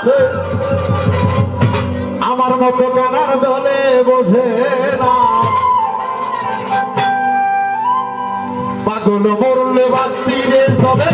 আছে। আমার মতো কানার দলে বসে না। পাগল মরলে বাদ দিয়ে সবে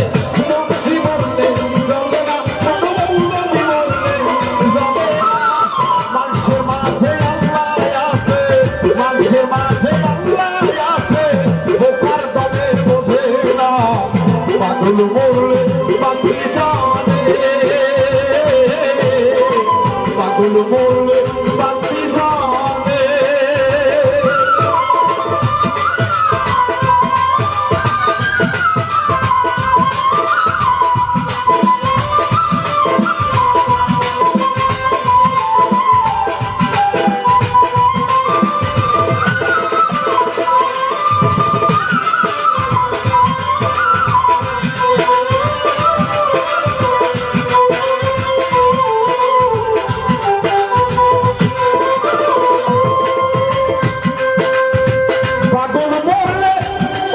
পাগল মরলে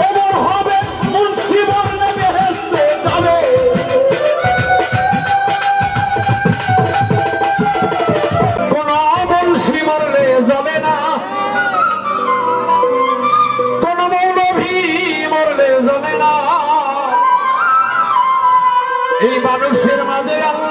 অমর হবে মুন্সি মরলে বেহেস্তে যাবে। কোন মুন্সি মরলে যাবে না। কোন মৌলভী মরলে যাবে না। এই মানুষের মাঝে আল্লাহ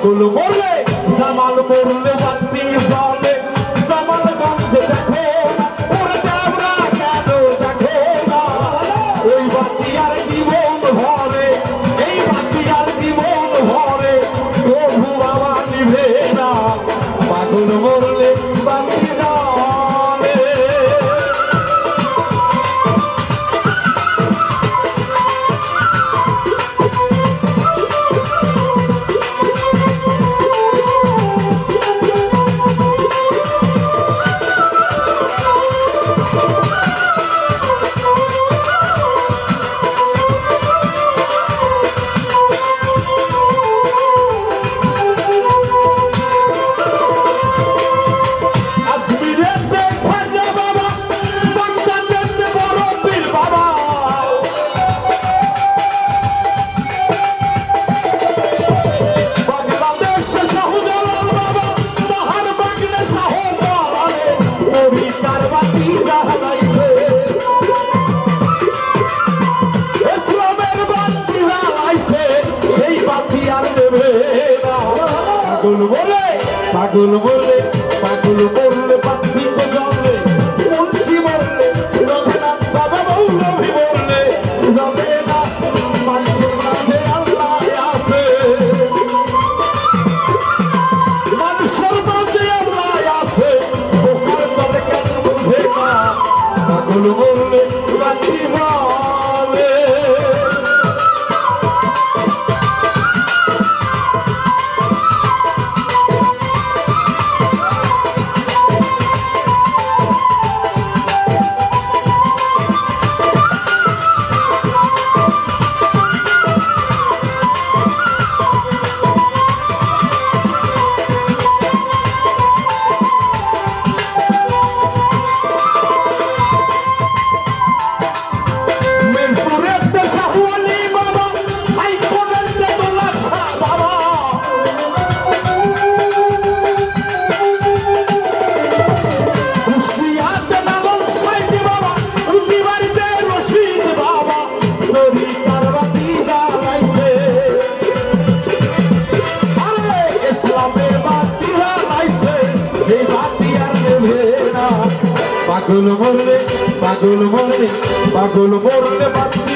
Colombo. পাগল বললে পাগল বললে পাখি পাগল মরলে পাগল মরলে পাগল মরলে বাতি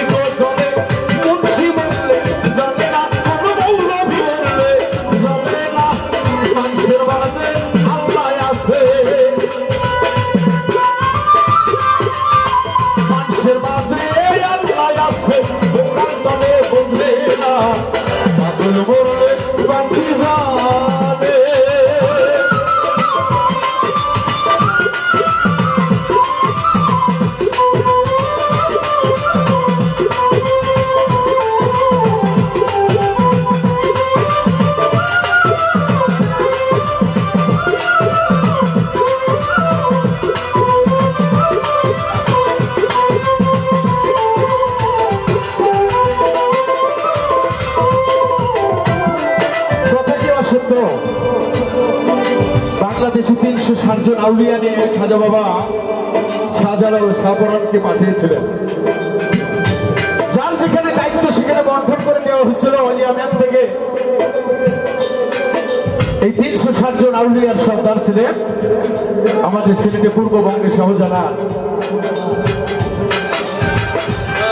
বাংলাদেশে তিনশো ষাট জন আউলিয়া নিয়ে খাজা বাবা শাহজালাল শাহপরানকে পাঠিয়েছিলেন। যার যেখানে দায়িত্ব সেখানে বন্টন করে দেওয়া হচ্ছিল অলিয়াম্যান থেকে। এই তিনশো ষাট জন আউলিয়ার সর্দার ছিলেন আমাদের সিলেটে পূর্ববঙ্গের শাহজালাল।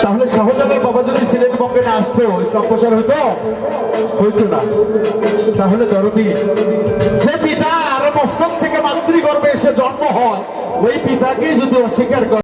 তাহলে শাহজালাল বাবা যদি সিলেট বঙ্গে না আসতো, ইসলাম প্রচার হইতো হইতো না। তাহলে দরদি সে পিতা আর মস্তক থেকে মাতৃগর্ভে এসে জন্ম হয় ওই পিতাকে যদি অস্বীকার করে